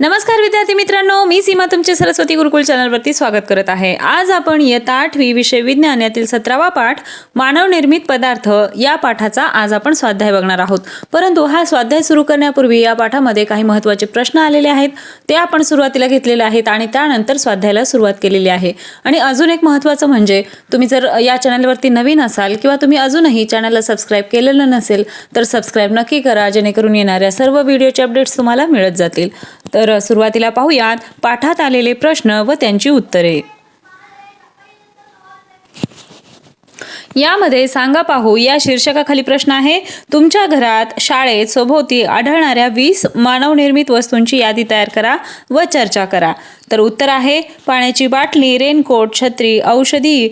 नमस्कार विद्यार्थी मित्रांनो मी सीमा तुमचे सरस्वती गुरुकुल चॅनलवरती स्वागत करत आहे. आज आपण इयत्ता आठवी विषय विज्ञान यातील सतरावा पाठ मानव निर्मित पदार्थ या पाठाचा आज आपण स्वाध्याय बघणार आहोत. परंतु हा स्वाध्याय सुरू करण्यापूर्वी या पाठामध्ये काही महत्त्वाचे प्रश्न आलेले आहेत. ते आपण सुरुवातीला घेतलेले आहेत आणि त्यानंतर स्वाध्यायाला सुरुवात केलेली आहे. आणि अजून एक महत्त्वाचं म्हणजे तुम्ही जर या चॅनलवरती नवीन असाल किंवा तुम्ही अजूनही चॅनलला सबस्क्राईब केलेलं नसेल तर सबस्क्राईब नक्की करा जेणेकरून येणाऱ्या सर्व व्हिडिओचे अपडेट्स तुम्हाला मिळत जातील. तर तर सुरुवातीला पाहूयात. पाठात आलेले प्रश्न व त्यांची उत्तरे. यामध्ये सांगा पाहू या शीर्षकाखाली प्रश्न आहे तुमच्या घरात शाळेत सभोवती आढळणाऱ्या वीस मानवनिर्मित वस्तूंची यादी तयार करा व चर्चा करा. तर उत्तर आहे पाण्याची बाटली रेनकोट छत्री औषधी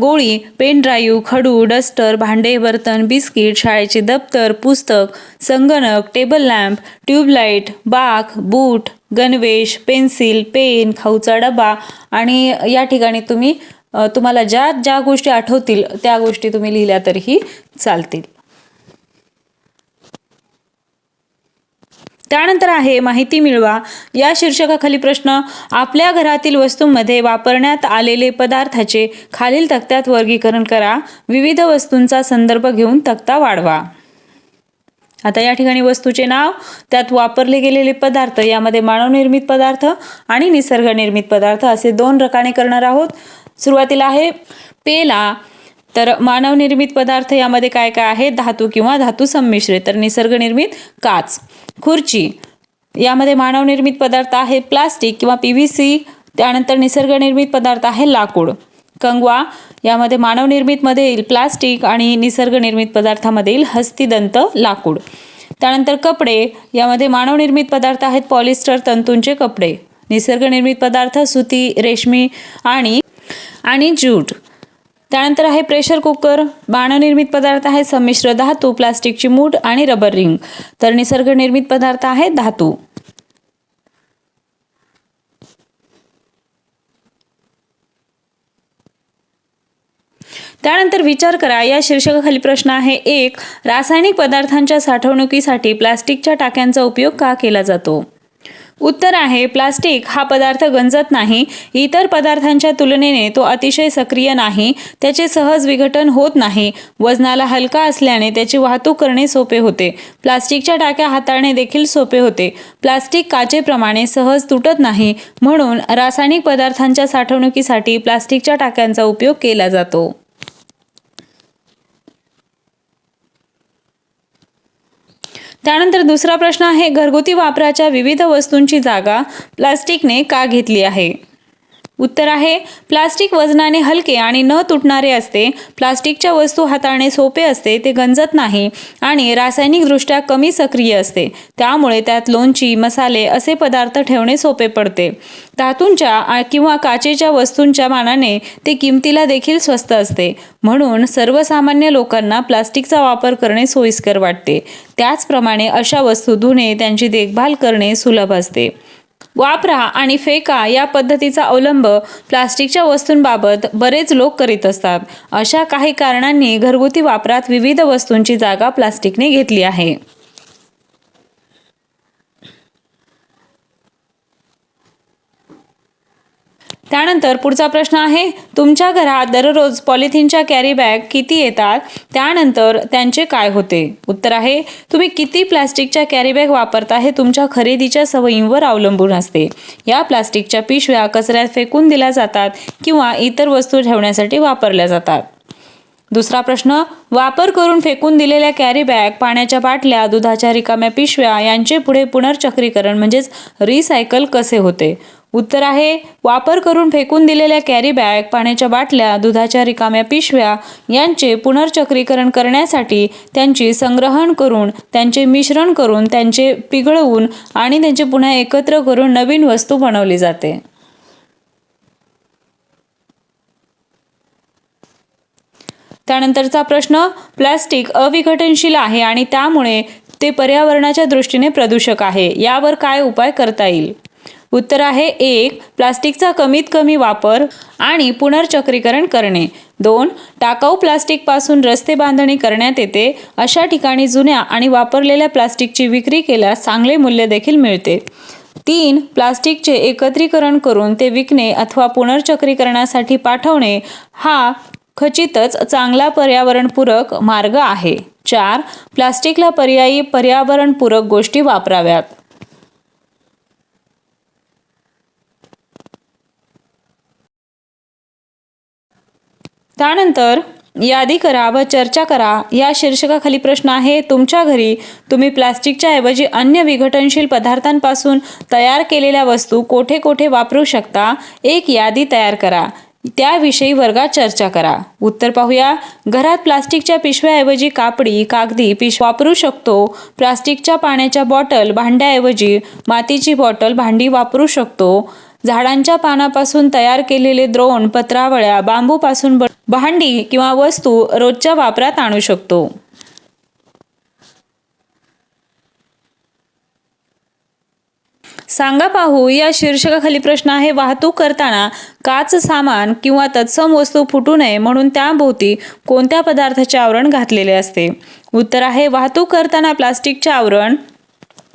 गोळी पेन ड्राईव्ह खडू डस्टर भांडे बर्तन बिस्किट शाळेचे दप्तर पुस्तक संगणक टेबल लॅम्प ट्यूबलाईट बाक बूट गणवेश पेन्सिल पेन खाऊचा डबा आणि या ठिकाणी तुम्ही तुम्हाला ज्या ज्या गोष्टी आठवतील त्या गोष्टी तुम्ही लिहिल्या तरीही चालतील. त्यानंतर आहे माहिती मिळवा. या शीर्षकाखाली प्रश्न आपल्या घरातील वस्तूंमध्ये वापरण्यात आलेले पदार्थाचे खालील तक्त्यात वर्गीकरण करा. विविध वस्तूंचा संदर्भ घेऊन तक्ता वाढवा. आता या ठिकाणी वस्तूचे नाव त्यात वापरले गेलेले पदार्थ यामध्ये मानवनिर्मित पदार्थ आणि निसर्गनिर्मित पदार्थ असे दोन रकाने करणार आहोत. सुरुवातीला आहे पेला. तर मानवनिर्मित पदार्थ यामध्ये काय काय आहे? धातू किंवा धातू संमिश्रित तर निसर्गनिर्मित काच. खुर्ची. यामध्ये मानवनिर्मित पदार्थ आहे प्लास्टिक किंवा पी व्ही सी. त्यानंतर निसर्गनिर्मित पदार्थ आहे लाकूड. कंगवा. यामध्ये मानवनिर्मितमध्ये येईल प्लास्टिक आणि निसर्गनिर्मित पदार्थामध्ये येईल हस्तिदंत लाकूड. त्यानंतर कपडे. यामध्ये मानवनिर्मित पदार्थ आहेत पॉलिस्टर तंतूंचे कपडे. निसर्गनिर्मित पदार्थ सुती रेशमी आणि आणि ज्यूट. त्यानंतर आहे प्रेशर कुकर बाणनिर्मित पदार्थ आहे संमिश्र धातू प्लास्टिकची मूठ आणि रबर रिंग. तर निसर्गनिर्मित पदार्थ आहे धातू. त्यानंतर विचार करा या शीर्षकाखाली प्रश्न आहे एक रासायनिक पदार्थांच्या साठवणुकीसाठी प्लास्टिकच्या टाक्यांचा उपयोग का केला जातो? उत्तर आहे प्लास्टिक हा पदार्थ गंजत नाही. इतर पदार्थांच्या तुलनेने तो अतिशय सक्रिय नाही. त्याचे सहज विघटन होत नाही. वजनाला हलका असल्याने त्याची वाहतूक करणे सोपे होते. प्लास्टिकच्या टाक्या हाताळणे देखील सोपे होते. प्लास्टिक काचेप्रमाणे सहज तुटत नाही म्हणून रासायनिक पदार्थांच्या साठवणुकीसाठी प्लास्टिकच्या टाक्यांचा उपयोग केला जातो. त्यानंतर दुसरा प्रश्न आहे घरगुती वापराच्या विविध वस्तूंची जागा प्लास्टिकने का घेतली आहे? उत्तर आहे प्लास्टिक वजनाने हलके आणि न तुटणारे असते. प्लास्टिकच्या वस्तू हाताळणे सोपे असते ते गंजत नाही आणि रासायनिकदृष्ट्या कमी सक्रिय असते. त्यामुळे त्यात लोणची मसाले असे पदार्थ ठेवणे सोपे पडते. धातूंच्या किंवा काचेच्या वस्तूंच्या मानाने ते किमतीला देखील स्वस्त असते. म्हणून सर्वसामान्य लोकांना प्लास्टिकचा वापर करणे सोयीस्कर वाटते. त्याचप्रमाणे अशा वस्तू धुणे त्यांची देखभाल करणे सुलभ असते. वापरा आणि फेका या पद्धतीचा अवलंब प्लास्टिकच्या वस्तूंबाबत बरेच लोक करीत असतात. अशा काही कारणांनी घरगुती वापरात विविध वस्तूंची जागा प्लास्टिकने घेतली आहे. त्यानंतर पुढचा प्रश्न आहे तुमच्या घरात दररोज पॉलिथिनच्या कॅरी बॅग किती येतात? त्यानंतर त्यांचे काय होते? उत्तर आहे तुम्ही किती प्लास्टिकच्या कॅरी बॅग वापरता हे तुमच्या खरेदीच्या सवयींवर अवलंबून असते. या प्लास्टिकच्या पिशव्या कचऱ्यात फेकून दिल्या जातात किंवा इतर वस्तू ठेवण्यासाठी वापरल्या जातात. दुसरा प्रश्न वापर करून फेकून दिलेल्या कॅरी बॅग पाण्याच्या बाटल्या दुधाच्या रिकाम्या पिशव्या यांचे पुढे पुनर्चक्रीकरण म्हणजेच रिसायकल कसे होते? उत्तर आहे वापर करून फेकून दिलेल्या कॅरी बॅग पाण्याच्या बाटल्या दुधाच्या रिकाम्या पिशव्या यांचे पुनर्चक्रीकरण करण्यासाठी त्यांची संग्रहण करून त्यांचे मिश्रण करून त्यांचे पिघळवून आणि त्यांचे पुन्हा एकत्र करून नवीन वस्तू बनवली जाते. त्यानंतरचा प्रश्न प्लास्टिक अविघटनशील आहे आणि त्यामुळे ते पर्यावरणाच्या दृष्टीने प्रदूषक आहे. यावर काय उपाय करता येईल? उत्तर आहे एक प्लास्टिकचा कमीत कमी वापर आणि पुनर्चक्रीकरण करणे. दोन टाकाऊ प्लास्टिकपासून रस्ते बांधणी करण्यात येते. अशा ठिकाणी जुन्या आणि वापरलेल्या प्लास्टिकची विक्री केल्यास चांगले मूल्य देखील मिळते. तीन प्लास्टिकचे एकत्रीकरण करून ते विकणे अथवा पुनर्चक्रीकरणासाठी पाठवणे हा खचितच चांगला पर्यावरणपूरक मार्ग आहे. चार प्लास्टिकला पर्यायी पर्यावरणपूरक गोष्टी वापराव्यात. त्यानंतर यादी करा व चर्चा करा. या शीर्षकाखाली प्रश्न आहे तुमच्या घरी तुम्ही प्लास्टिकच्या ऐवजी अन्य विघटनशील पदार्थांपासून तयार केलेल्या वस्तू कोठे कोठे वापरू शकता? एक यादी तयार करा. त्याविषयी वर्गात चर्चा करा. उत्तर पाहूया. घरात प्लास्टिकच्या पिशव्याऐवजी कापडी कागदी पिश वापरू शकतो. प्लास्टिकच्या पाण्याच्या बॉटल भांड्याऐवजी मातीची बॉटल भांडी वापरू शकतो. झाडांच्या पानापासून तयार केलेले द्रोण पत्रावळ्या बांबूपासून भांडी किंवा वस्तू रोजच्या वापरात आणू शकतो. सांगा पाहू या शीर्षकाखाली प्रश्न आहे वाहतूक करताना काच सामान किंवा तत्सम वस्तू फुटू नये म्हणून त्याभोवती कोणत्या पदार्थाचे आवरण घातलेले असते? उत्तर आहे वाहतूक करताना प्लास्टिकचे आवरण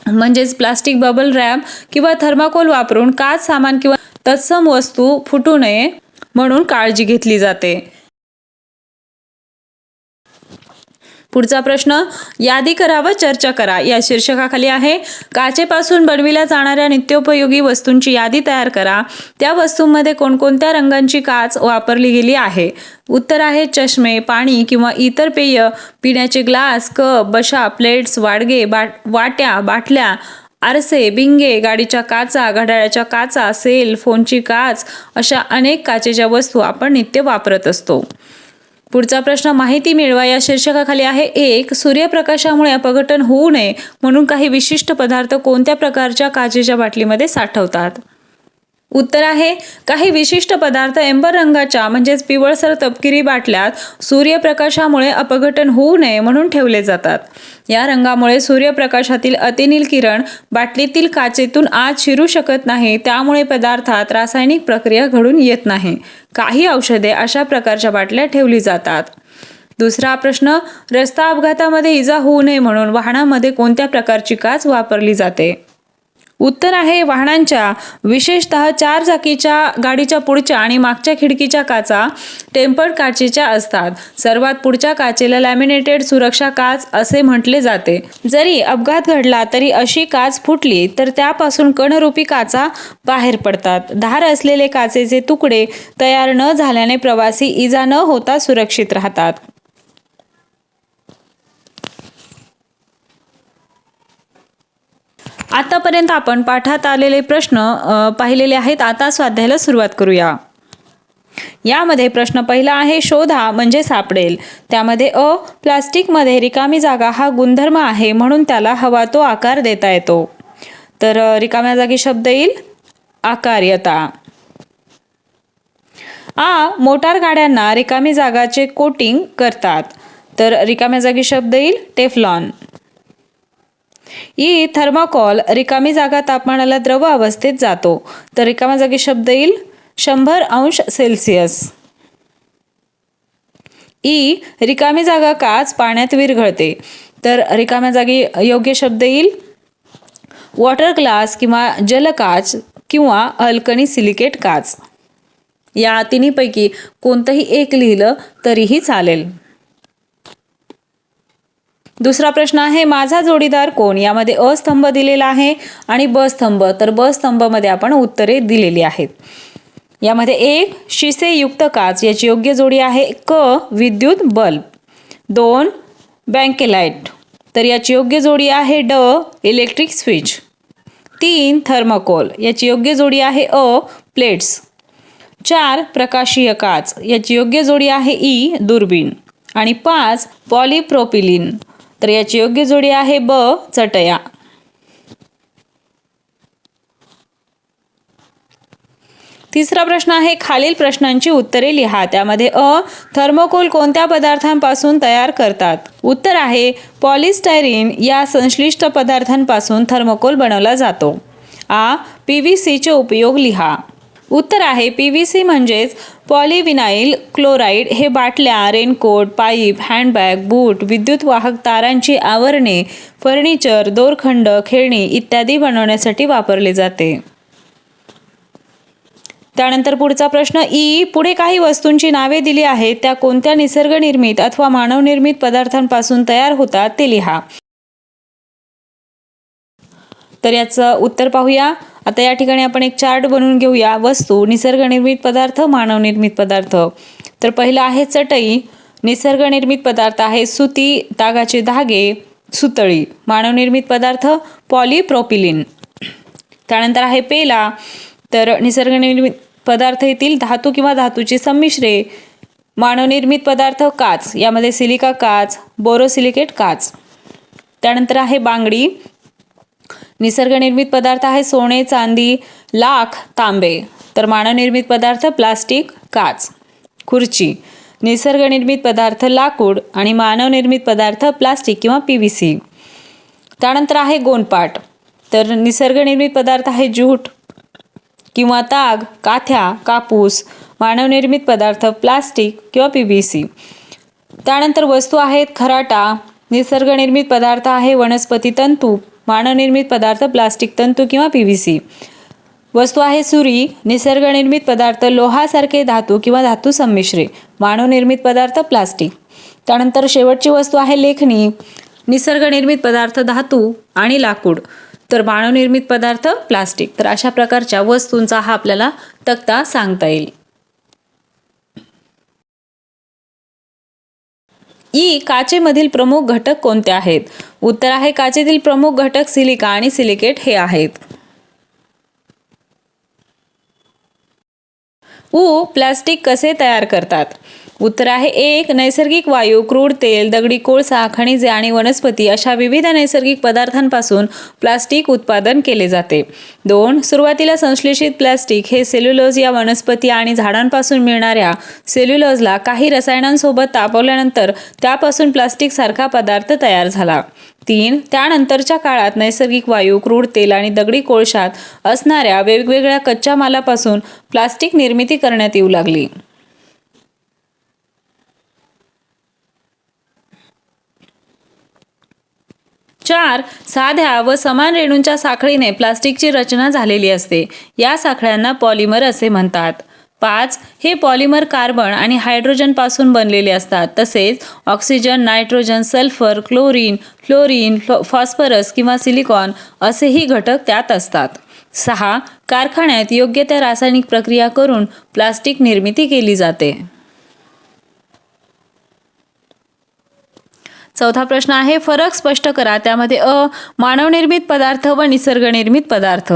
म्हणजेच प्लास्टिक बबल रॅम किंवा थर्माकोल वापरून काच सामान किंवा तत्सम वस्तू फुटू नये म्हणून काळजी घेतली जाते. पुढचा प्रश्न यादी करा व चर्चा करा. या शीर्षकाखाली आहे काचेपासून बनविल्या जाणाऱ्या नित्योपयोगी वस्तूंची यादी तयार करा. त्या वस्तूंमध्ये कोणकोणत्या रंगांची काच वापरली गेली आहे? उत्तर आहे चष्मे पाणी किंवा इतर पेय पिण्याचे ग्लास कप बशा प्लेट्स वाडगे बाट वाट्या बाटल्या आरसे बिंगे गाडीच्या काचा घड्याळाच्या काचा सेल फोनची काच अशा अनेक काचेच्या वस्तू आपण नित्य वापरत असतो. पुढचा प्रश्न माहिती मिळवा या शीर्षकाखाली आहे एक सूर्यप्रकाशामुळे अपघटन होऊ नये म्हणून काही विशिष्ट पदार्थ कोणत्या प्रकारच्या काचेच्या बाटलीमध्ये साठवतात? उत्तर आहे काही विशिष्ट पदार्थ एंबर रंगाच्या म्हणजेच पिवळसर तपकिरी बाटल्यात सूर्यप्रकाशामुळे अपघटन होऊ नये म्हणून ठेवले जातात. या रंगामुळे सूर्यप्रकाशातील अतिनील किरण बाटलीतील काचेतून आत शिरू शकत नाही त्यामुळे पदार्थात रासायनिक प्रक्रिया घडून येत नाही. काही औषधे अशा प्रकारच्या बाटल्या ठेवली जातात. दुसरा प्रश्न रस्ता अपघातामध्ये इजा होऊ नये म्हणून वाहनामध्ये कोणत्या प्रकारची काच वापरली जाते? उत्तर आहे वाहनांच्या विशेषतः चार चाकीच्या गाडीच्या पुढच्या आणि मागच्या खिडकीच्या काचा टेम्पर्ड काचेच्या असतात. सर्वात पुढच्या काचेला लॅमिनेटेड सुरक्षा काच असे म्हटले जाते. जरी अपघात घडला तरी अशी काच फुटली तर त्यापासून कणरूपी काचा बाहेर पडतात. धार असलेले काचेचे तुकडे तयार न झाल्याने प्रवासी इजा न होता सुरक्षित राहतात. आतापर्यंत आपण पाठात आलेले प्रश्न पाहिलेले आहेत. आता स्वाध्यायाला सुरुवात करूया. यामध्ये प्रश्न पहिला आहे शोधा म्हणजे सापडेल. त्यामध्ये अ प्लास्टिकमध्ये रिकामी जागा हा गुणधर्म आहे म्हणून त्याला हवा तो आकार देता येतो. तर रिकाम्या जागी शब्द येईल आकार्यता. आ मोटार गाड्यांना रिकामी जागाचे कोटिंग करतात. तर रिकाम्या जागी शब्द येईल टेफलॉन. ई थर्माकॉल रिकामी जागा तापमानाला द्रव अवस्थेत जातो तर रिकाम्या जागी शब्द येईल शंभर अंश सेल्सिअस ई रिकामी जागा काच पाण्यात विरघळते तर रिकाम्या जागी योग्य शब्द येईल वॉटर ग्लास किंवा जलकाच किंवा अल्कनी सिलिकेट काच या तिन्हीपैकी कोणतंही एक लिहिलं तरीही चालेल दुसरा प्रश्न आहे माझा जोडीदार कोण? यामध्ये अस्तंभ दिलेला आहे आणि ब स्तंभ. तर ब स्तंभमध्ये आपण उत्तरे दिलेली आहेत. यामध्ये एक शिसेयुक्त काच याची योग्य जोडी आहे. क विद्युत बल्ब. दोन बँकेलाईट तर याची योग्य जोडी आहे ड इलेक्ट्रिक स्विच. तीन थर्माकोल. याची योग्य जोडी आहे अ प्लेट्स. चार प्रकाशीय काच. याची योग्य जोडी आहे ई दुर्बीण आणि पाच पॉलिप्रोपिलिन. तर याची योग्य जोडी आहे ब चटया. तिसरा प्रश्न आहे खालील प्रश्नांची उत्तरे लिहा. त्यामध्ये अ थर्मोकोल कोणत्या पदार्थांपासून तयार करतात? उत्तर आहे पॉलिस्टायरीन या संश्लिष्ट पदार्थांपासून थर्मोकोल बनवला जातो. आ पी व्ही सीचे उपयोग लिहा. उत्तर आहे पी व्ही सी म्हणजेच पॉलिविनाईल क्लोराईड. हे बाटल्या रेनकोट पाईप हँडबॅग बूट विद्युत वाहक तारांची आवरणे फर्निचर दोरखंड खेळणी इत्यादी बनवण्यासाठी वापरले जाते. त्यानंतर पुढचा प्रश्न ई पुढे काही वस्तूंची नावे दिली आहेत त्या कोणत्या निसर्गनिर्मित अथवा मानवनिर्मित पदार्थांपासून तयार होतात ते लिहा. तर याचं उत्तर पाहूया. आता या ठिकाणी आपण एक चार्ट बनवून घेऊया. वस्तू निसर्गनिर्मित पदार्थ मानवनिर्मित पदार्थ. तर पहिलं आहे चटई. निसर्गनिर्मित पदार्थ आहे सुती तागाचे धागे सुतळी. मानवनिर्मित पदार्थ पॉलिप्रोपिलिन. त्यानंतर आहे पेला. तर निसर्गनिर्मित पदार्थ येथील धातू किंवा धातूची संमिश्रे. मानवनिर्मित पदार्थ काच. यामध्ये सिलिका काच बोरोसिलिकेट काच. त्यानंतर आहे बांगडी. निसर्गनिर्मित पदार्थ आहे सोने चांदी लाख तांबे. तर मानवनिर्मित पदार्थ प्लास्टिक काच. खुर्ची. निसर्गनिर्मित पदार्थ लाकूड आणि मानवनिर्मित पदार्थ प्लास्टिक किंवा पी व्ही सी. त्यानंतर आहे गोंडपाट तर निसर्गनिर्मित पदार्थ आहे ज्यूट किंवा ताग काथ्या कापूस. मानवनिर्मित पदार्थ प्लास्टिक किंवा पी व्ही सी. त्यानंतर वस्तू आहेत खराटा. निसर्गनिर्मित पदार्थ आहे वनस्पती तंतू. मानवनिर्मित पदार्थ प्लास्टिक तंतू किंवा पी व्ही सी. वस्तू आहे सुरी निसर्गनिर्मित पदार्थ लोहासारखे धातू किंवा धातू संमिश्रे मानवनिर्मित पदार्थ प्लास्टिक. त्यानंतर शेवटची वस्तू आहे लेखणी निसर्गनिर्मित पदार्थ धातू आणि लाकूड. तर मानवनिर्मित पदार्थ प्लास्टिक. तर अशा प्रकारच्या वस्तूंचा हा आपल्याला तक्ता सांगता येईल. ई काचेमधील प्रमुख घटक कोणते आहेत? उत्तर आहे काचेतील प्रमुख घटक सिलिका आणि सिलिकेट हे आहेत. उ प्लास्टिक कसे तयार करतात? उत्तर आहे एक नैसर्गिक वायू क्रूड तेल दगडी कोळसा खनिजे आणि वनस्पती अशा विविध नैसर्गिक पदार्थांपासून प्लास्टिक उत्पादन केले जाते. दोन सुरुवातीला संश्लेषित प्लास्टिक हे सेल्युलोज या वनस्पती आणि झाडांपासून मिळणाऱ्या सेल्युलोजला काही रसायनांसोबत तापवल्यानंतर त्यापासून प्लास्टिक सारखा पदार्थ तयार झाला. तीन त्यानंतरच्या काळात नैसर्गिक वायू क्रूड तेल आणि दगडी कोळशात असणाऱ्या वेगवेगळ्या कच्च्या मालापासून प्लास्टिक निर्मिती करण्यात येऊ लागली. चार साध्या व समान रेणूंच्या साखळीने प्लास्टिकची रचना झालेली असते. या साखळ्यांना पॉलिमर असे म्हणतात. पाच हे पॉलिमर कार्बन आणि हायड्रोजनपासून बनलेले असतात. तसेच oxygen nitrogen sulphur chlorine fluorine flow phosphorus किंवा सिलिकॉन असेही घटक त्यात असतात. सहा कारखान्यात योग्य त्या रासायनिक प्रक्रिया करून प्लास्टिक निर्मिती केली जाते. चौथा प्रश्न आहे फरक स्पष्ट करा. त्यामध्ये अ मानवनिर्मित पदार्थ व निसर्गनिर्मित पदार्थ.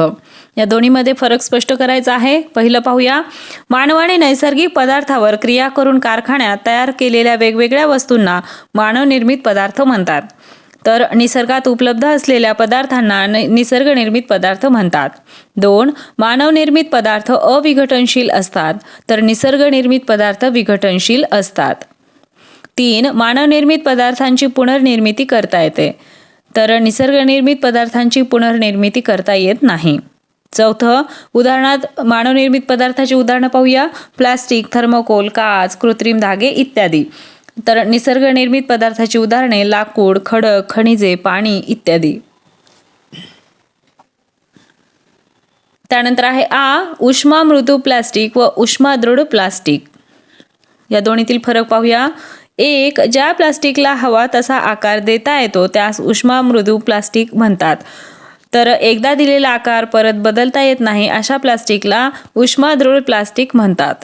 या दोन्हीमध्ये फरक स्पष्ट करायचा आहे. पहिलं पाहूया. मानवाने नैसर्गिक पदार्थावर क्रिया करून कारखान्यात तयार केलेल्या वेगवेगळ्या वस्तूंना मानवनिर्मित पदार्थ म्हणतात. तर निसर्गात उपलब्ध असलेल्या पदार्थांना न- निसर्गनिर्मित पदार्थ म्हणतात. दोन मानवनिर्मित पदार्थ अविघटनशील असतात. तर निसर्गनिर्मित पदार्थ विघटनशील असतात. तीन मानवनिर्मित पदार्थांची पुनर्निर्मिती करता येते. तर निसर्गनिर्मित पदार्थांची पुनर्निर्मिती करता येत नाही. चौथं उदाहरणात मानवनिर्मित पदार्थाची उदाहरणं पाहूया. प्लास्टिक थर्मोकोल काच कृत्रिम धागे इत्यादी. तर निसर्गनिर्मित पदार्थाची उदाहरणे लाकूड खडक खनिजे पाणी इत्यादी. त्यानंतर आहे आ उष्मा मृदू प्लास्टिक व उष्मा दृढ प्लास्टिक. या दोन्हीतील फरक पाहूया. एक ज्या प्लास्टिकला हवा तसा आकार देता येतो त्यास उष्मा मृदू प्लास्टिक म्हणतात. तर एकदा दिलेला आकार परत बदलता येत नाही अशा प्लास्टिकला उष्मा प्लास्टिक म्हणतात.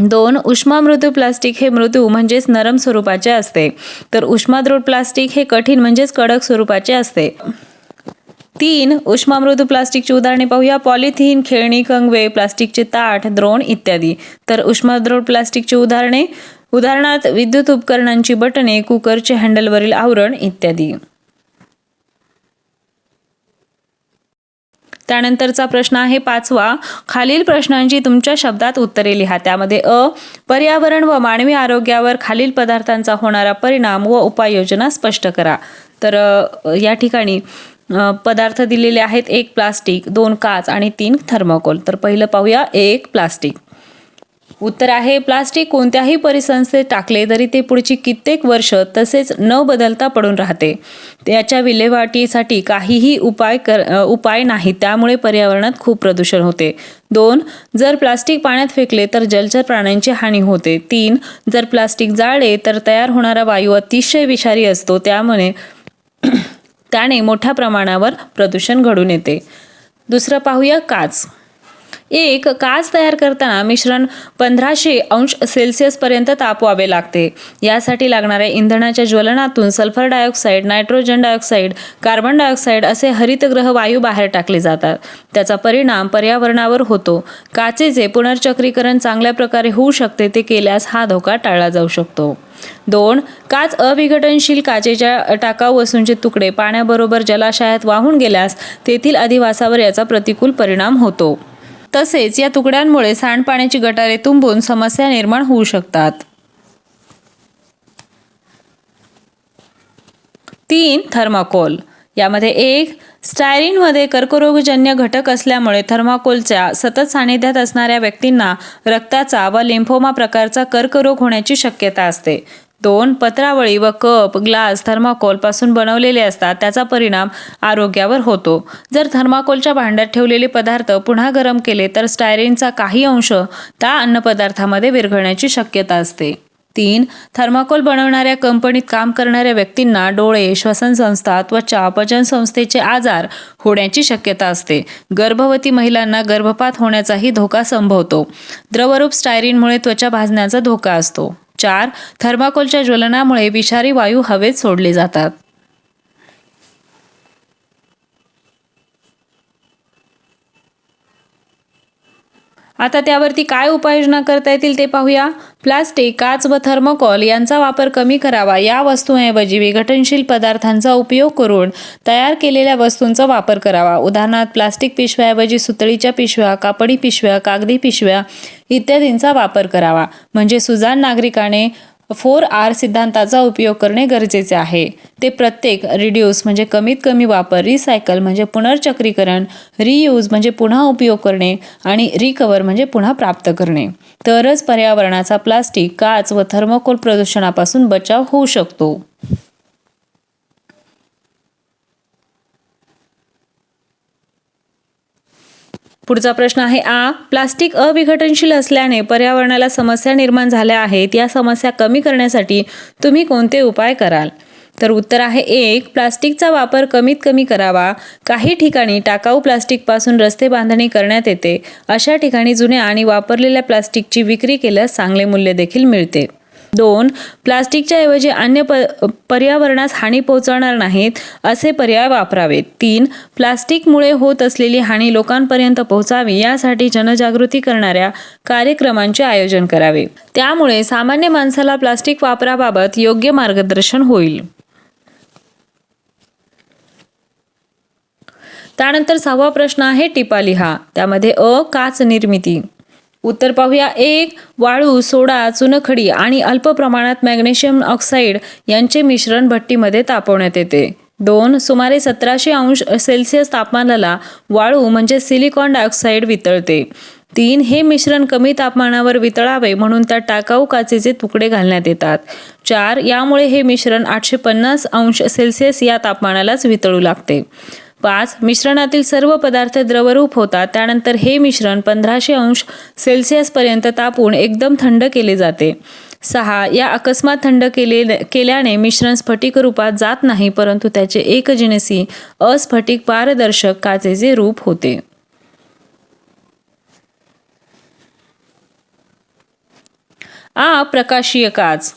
दोन उष्मा मृदू प्लास्टिक हे मृदू म्हणजेच नरम स्वरूपाचे असते. तर उष्माद्रोड प्लास्टिक हे कठीण म्हणजेच कडक स्वरूपाचे असते. तीन उष्मामृदू प्लास्टिकची उदाहरणे पाहूया. पॉलिथिन खेळणी कंगवे प्लास्टिकचे ताट द्रोण इत्यादी. तर उष्माद्रोळ प्लास्टिकची उदाहरणे उदाहरणार्थ विद्युत उपकरणांची बटणे कुकरचे हँडलवरील आवरण इत्यादी. त्यानंतरचा प्रश्न आहे पाचवा. खालील प्रश्नांची तुमच्या शब्दात उत्तरे लिहा. त्यामध्ये अ पर्यावरण व मानवी आरोग्यावर खालील पदार्थांचा होणारा परिणाम व उपाययोजना स्पष्ट करा. तर या ठिकाणी पदार्थ दिलेले आहेत एक प्लास्टिक दोन काच आणि तीन थर्माकोल. तर पहिलं पाहूया एक प्लास्टिक. उत्तर आहे प्लास्टिक कोणत्याही परिसंस्थेत टाकले तरी ते पुढची कित्येक वर्ष तसेच न बदलता पडून राहते. त्याच्या विल्हेवाटीसाठी काहीही उपाय कर उपाय नाही त्यामुळे पर्यावरणात खूप प्रदूषण होते. दोन जर प्लास्टिक पाण्यात फेकले तर जलचर प्राण्यांची हानी होते. तीन जर प्लास्टिक जाळले तर तयार होणारा वायू अतिशय विषारी असतो त्यामुळे त्याने मोठ्या प्रमाणावर प्रदूषण घडून येते. दुसरं पाहूया काच. एक काच तयार करताना मिश्रण पंधराशे अंश सेल्सिअसपर्यंत तापवावे लागते. यासाठी लागणाऱ्या इंधनाच्या ज्वलनातून sulphur dioxide nitrogen dioxide carbon dioxide असे हरितग्रह वायू बाहेर टाकले जातात. त्याचा परिणाम पर्यावरणावर होतो. काचेचे पुनर्चक्रीकरण चांगल्या प्रकारे होऊ शकते ते केल्यास हा धोका टाळला जाऊ शकतो. दोन काच अविघटनशील काचेच्या टाकाऊ वस्तूंचे तुकडे पाण्याबरोबर जलाशयात वाहून गेल्यास तेथील अधिवासावर याचा प्रतिकूल परिणाम होतो. तसेच या तुकड्यांमुळे सांडपाण्याची गटारे तुंबून समस्या निर्माण होऊ शकतात. तीन थर्माकोल. यामध्ये एक स्टायरीनमध्ये कर्करोगजन्य घटक असल्यामुळे थर्माकोलच्या सतत सानिध्यात असणाऱ्या व्यक्तींना रक्ताचा व लिम्फोमा प्रकारचा कर्करोग होण्याची शक्यता असते. दोन पत्रावळी व कप ग्लास थर्माकोलपासून बनवलेले असतात. त्याचा परिणाम आरोग्यावर होतो. जर थर्माकोलच्या भांड्यात ठेवलेले पदार्थ पुन्हा गरम केले तर स्टायरीनचा काही अंश त्या अन्नपदार्थामध्ये विरघळण्याची शक्यता असते. तीन थर्माकोल बनवणाऱ्या कंपनीत काम करणाऱ्या व्यक्तींना डोळे श्वसन संस्था त्वचा पचन संस्थेचे आजार होण्याची शक्यता असते. गर्भवती महिलांना गर्भपात होण्याचाही धोका संभवतो. द्रवरूप स्टायरीनमुळे त्वचा भाजण्याचा धोका असतो. चार थर्माकोलच्या ज्वलनामुळे विषारी वायू हवेत सोडले जातात. आता त्यावरती काय उपाययोजना करता येतील ते पाहूया. प्लास्टिक काच व थर्मोकॉल यांचा वापर कमी करावा. या वस्तूंऐवजी विघटनशील पदार्थांचा उपयोग करून तयार केलेल्या वस्तूंचा वापर करावा. उदाहरणार्थ प्लास्टिक पिशव्याऐवजी सुतळीच्या पिशव्या कापडी पिशव्या कागदी पिशव्या इत्यादींचा वापर करावा. म्हणजे सुजाण नागरिकाने फोर आर सिद्धांताचा उपयोग करणे गरजेचे आहे. ते प्रत्येक रिड्यूस म्हणजे कमीत कमी वापर रिसायकल म्हणजे पुनर्चक्रीकरण रियूज म्हणजे पुन्हा उपयोग करणे आणि रिकवर म्हणजे पुन्हा प्राप्त करणे. तरच पर्यावरणाचा प्लास्टिक काच व थर्मोकोल प्रदूषणापासून बचाव होऊ शकतो. पुढचा प्रश्न आहे आ. प्लास्टिक अविघटनशील असल्याने पर्यावरणाला समस्या निर्माण झाल्या आहेत. या समस्या कमी करण्यासाठी तुम्ही कोणते उपाय कराल? तर उत्तर आहे एक. प्लास्टिकचा वापर कमीत कमी करावा. काही ठिकाणी टाकाऊ प्लास्टिकपासून रस्ते बांधणी करण्यात येते. अशा ठिकाणी जुन्या आणि वापरलेल्या प्लास्टिकची विक्री केल्यास चांगले मूल्य देखील मिळते. दोन प्लास्टिकच्या ऐवजी अन्य प पर्यावरणास हानी पोहोचवणार नाहीत असे पर्याय वापरावेत. तीन प्लास्टिकमुळे होत असलेली हानी लोकांपर्यंत पोहोचावी यासाठी जनजागृती करणाऱ्या कार्यक्रमांचे आयोजन करावे. त्यामुळे सामान्य माणसाला प्लास्टिक वापराबाबत योग्य मार्गदर्शन होईल. त्यानंतर सहावा प्रश्न आहे टिपा लिहा त्यामध्ये अ काच निर्मिती. उत्तर पाहूया. एक वाळू सोडा चुनखडी आणि अल्प प्रमाणात मॅग्नेशियम ऑक्साईड यांचे मिश्रण भट्टीमध्ये तापवण्यात येते. दोन सुमारे सतराशे अंश सेल्सिअस तापमानाला वाळू म्हणजे सिलिकॉन डायऑक्साईड वितळते. तीन हे मिश्रण कमी तापमानावर वितळावे म्हणून त्यात टाकाऊ काचेचे तुकडे घालण्यात येतात. चार यामुळे हे मिश्रण आठशे पन्नास अंश सेल्सिअस या तापमानालाच वितळू लागते. पाच मिश्रणातील सर्व पदार्थ द्रवरूप होतात. त्यानंतर हे मिश्रण पंधराशे अंश सेल्सिअसपर्यंत तापून एकदम थंड केले जाते. सहा या अकस्मात थंड केले केल्याने मिश्रण स्फटिक रूपात जात नाही परंतु त्याचे एकजिनसी अस्फटिक पारदर्शक काचेचे रूप होते. आ प्रकाशीय काच.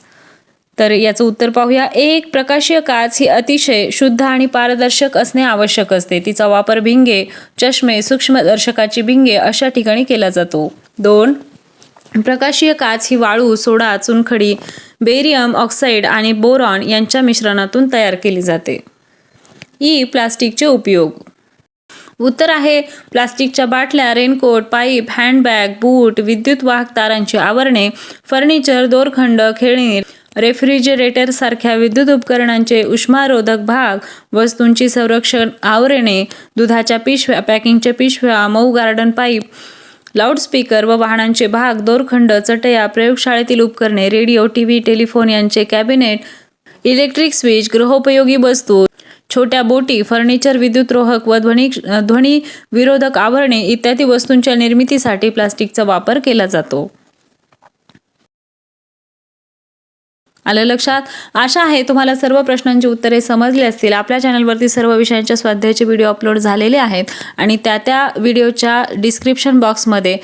तर याचं उत्तर पाहूया. एक प्रकाशीय काच ही अतिशय शुद्ध आणि पारदर्शक असणे आवश्यक असते. तिचा वापर भिंगे चष्मे सूक्ष्मदर्शकाची भिंगे अशा ठिकाणी केला जातो. दोन प्रकाशीय काच ही वाळू सोडा चुनखडी बेरियम ऑक्साईड आणि बोरॉन यांच्या मिश्रणातून तयार केली जाते. ई प्लास्टिकचे उपयोग. उत्तर आहे प्लास्टिकच्या बाटल्या रेनकोट पाईप हँडबॅग बूट विद्युत वाहक तारांची आवरणे फर्निचर दोरखंड खेळणी रेफ्रिजरेटरसारख्या विद्युत उपकरणांचे उष्मारोधक भाग वस्तूंची संरक्षण आवरणे दुधाच्या पिशव्या पॅकिंगच्या पिशव्या मऊ गार्डन पाईप लाऊडस्पीकर व वाहनांचे भाग दोरखंड चटया प्रयोगशाळेतील उपकरणे रेडिओ टी व्ही टेलिफोन यांचे कॅबिनेट इलेक्ट्रिक स्विच गृहोपयोगी वस्तू छोट्या बोटी फर्निचर विद्युतरोहक व ध्वनी ध्वनी विरोधक आवरणे इत्यादी वस्तूंच्या निर्मितीसाठी प्लास्टिकचा वापर केला जातो. आलं लक्षात? आशा आहे तुम्हाला सर्व प्रश्नांची उत्तरे समजली असतील. आपल्या चॅनलवरती सर्व विषयांच्या स्वाध्यायाचे व्हिडिओ अपलोड झालेले आहेत आणि त्या त्या व्हिडिओच्या डिस्क्रिप्शन बॉक्समध्ये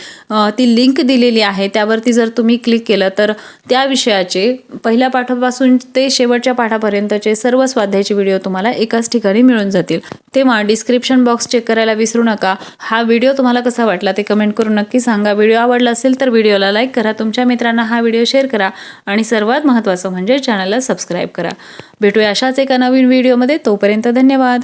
ती लिंक दिलेली आहे. त्यावरती जर तुम्ही क्लिक केलं तर त्या विषयाचे पहिल्या पाठापासून ते शेवटच्या पाठापर्यंतचे सर्व स्वाध्यायाचे व्हिडिओ तुम्हाला एकाच ठिकाणी मिळून जातील. तेव्हा डिस्क्रिप्शन बॉक्स चेक करायला विसरू नका. हा व्हिडिओ तुम्हाला कसा वाटला ते कमेंट करून नक्की सांगा. व्हिडिओ आवडला असेल तर व्हिडिओला लाईक करा. तुमच्या मित्रांना हा व्हिडिओ शेअर करा. आणि सर्वात महत्त्वाचं म्हणजे चॅनलला सबस्क्राईब करा. भेटूया अशाच एका नवीन व्हिडिओमध्ये तोपर्यंत धन्यवाद.